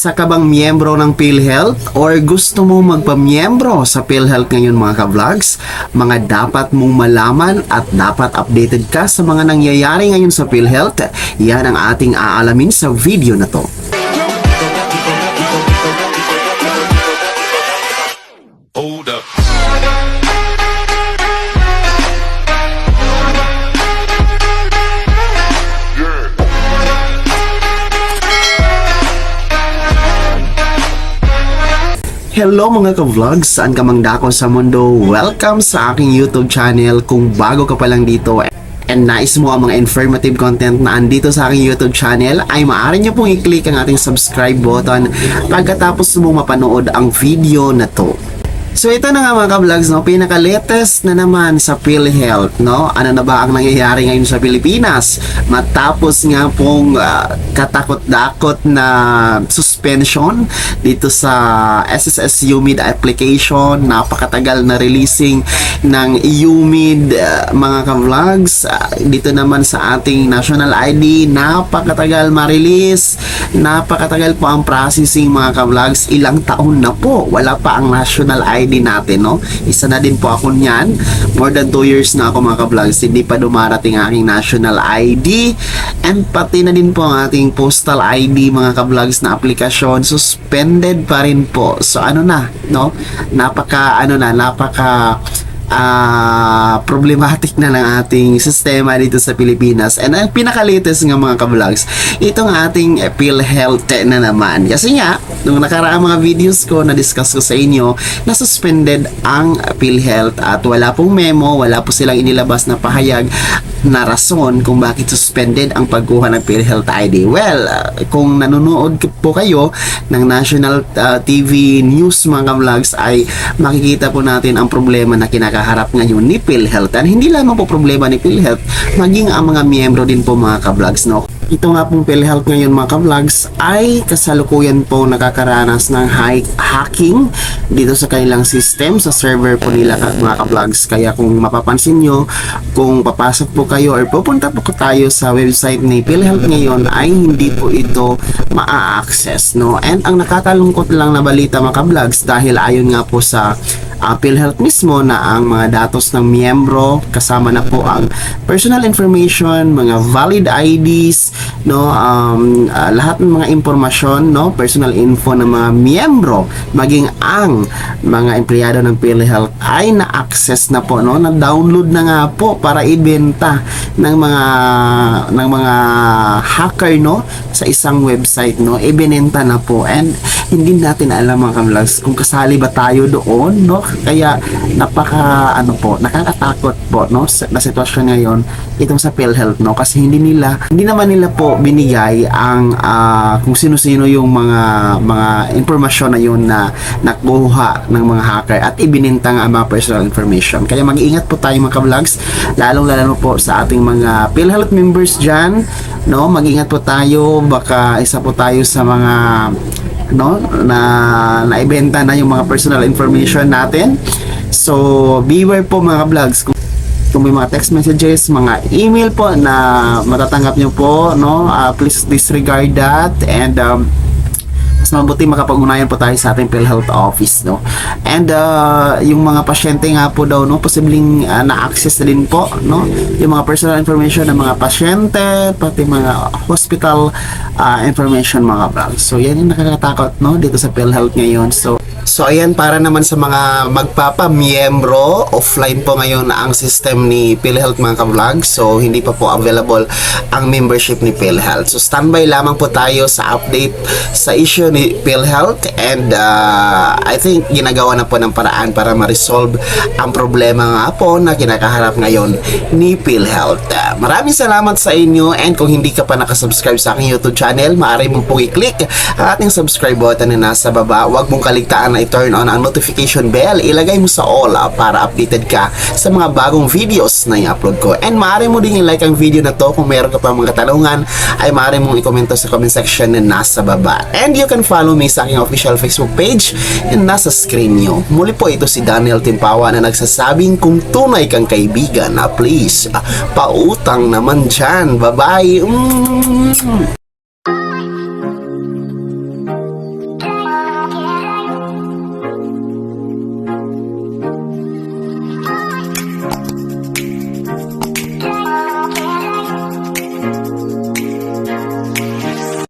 Isa ka bang miyembro ng PhilHealth or gusto mo magpamiyembro sa PhilHealth ngayon mga ka-vlogs? Mga dapat mong malaman at dapat updated ka sa mga nangyayari ngayon sa PhilHealth. Yan ang ating aalamin sa video na to. Hold up. Hello mga ka-vlogs, saan ka mang dako sa mundo? Welcome sa aking YouTube channel. Kung bago ka pa lang dito and nais mo ang mga informative content na andito sa aking YouTube channel, ay maaari nyo pong i-click ang ating subscribe button pagkatapos mo mapanood ang video na to. So ito na nga mga ka-vlogs, no? pinaka-latest na naman sa PhilHealth, no? Ano na ba ang nangyayari ngayon sa Pilipinas? Matapos nga pong ah, katakot-dakot na suspension dito sa SSS UMID application, napakatagal na releasing ng UMID ah, mga ka-vlogs. Ah, dito naman sa ating national ID, napakatagal ma-release, napakatagal po ang processing mga ka-vlogs. Ilang taon na po, wala pa ang national ID natin, no? Isa na din po ako niyan. More than 2 years na ako mga ka-vlogs, hindi pa dumarating ang aking national ID. And pati na din po ang ating postal ID mga ka-vlogs na aplikasyon, suspended pa rin po. So ano na, no? Napaka, ano na, napaka ah problematic na ng ating sistema dito sa Pilipinas. And ang pinaka-latest nga mga ka-vlogs, itong ating PhilHealth na naman. Kasi nga, nung nakaraang mga videos ko na discuss ko sa inyo, na suspended ang PhilHealth at wala pong memo, wala po silang inilabas na pahayag na rason kung bakit suspended ang pagkuha ng PhilHealth ID. Well, kung nanonood po kayo ng national ah, TV news mga vlogs ay makikita po natin ang problema na kinakaharap ngayon ni PhilHealth. And hindi lamang po problema ni PhilHealth, maging ang mga miyembro din po mga ka-vlogs, no? Ito nga pong PhilHealth ngayon mga ka-vlogs ay kasalukuyan po nakakaranas ng hacking dito sa kanilang system, sa server po nila mga ka-vlogs. Kaya kung mapapansin nyo, kung papasok po kayo or pupunta po tayo sa website ni PhilHealth ngayon ay hindi po ito maa-access. No? And ang nakakalungkot lang na balita mga ka-vlogs dahil ayon nga po sa uh, PhilHealth mismo na ang mga datos ng miyembro. Kasama na po ang personal information, mga valid IDs, no, um, uh, lahat ng mga impormasyon, no, personal info ng mga miyembro, maging ang mga empleyado ng PhilHealth ay na-access na po, no, na-download na nga po para ibenta ng mga ng mga hacker, no, sa isang website, no, ibinenta na po. And hindi natin alam mga kamlags kung kasali ba tayo doon, no, kaya napaka ano po, nakakatakot po no sa, na sitwasyon ngayon itong sa PhilHealth no? Kasi hindi nila hindi naman nila po binigay ang ah, kung sino-sino yung mga mga impormasyon na yun na nakuha ng mga hacker at ibininta nga ang mga personal information. Kaya mag-iingat po tayo mga ka-vlogs lalong lalo po sa ating mga PhilHealth members dyan no? Mag-ingat po tayo. Baka isa po tayo sa mga no na naibenta na yung mga personal information natin so beware po mga vlogs kung kung may mga text messages, mga email po na matatanggap nyo po, no? Ah, please disregard that and um, mas mabuti makapag-unayan po tayo sa ating PhilHealth office, no? And uh, yung mga pasyente nga po daw, no? Posibleng uh, na-access na din po, no? Yung mga personal information ng mga pasyente, pati mga hospital uh, information mga vlog. So, yan yung nakakatakot, no? Dito sa PhilHealth ngayon. So, So ayan para naman sa mga magpapa-miyembro, offline po ngayon ang system ni PhilHealth mga ka-vlog. So hindi pa po available ang membership ni PhilHealth. So standby lamang po tayo sa update sa issue ni PhilHealth and uh, I think ginagawa na po ng paraan para ma-resolve ang problema nga po na kinakaharap ngayon ni PhilHealth. Uh, maraming salamat sa inyo and kung hindi ka pa nakasubscribe sa aking YouTube channel, maaari mong pong i-click ang ating subscribe button na nasa baba. Huwag mong kaligtaan na i-turn on ang notification bell. Ilagay mo sa all ah, para updated ka sa mga bagong videos na i-upload ko. And maaari mo din i-like ang video na to kung meron ka pa mga katanungan ay maaari mong i-komento sa comment section na nasa baba. And you can follow me sa aking official Facebook page na nasa screen nyo. Muli po ito si Daniel Timpawa na nagsasabing kung tunay kang kaibigan na please, ah, pautang naman dyan. Bye-bye! Mm.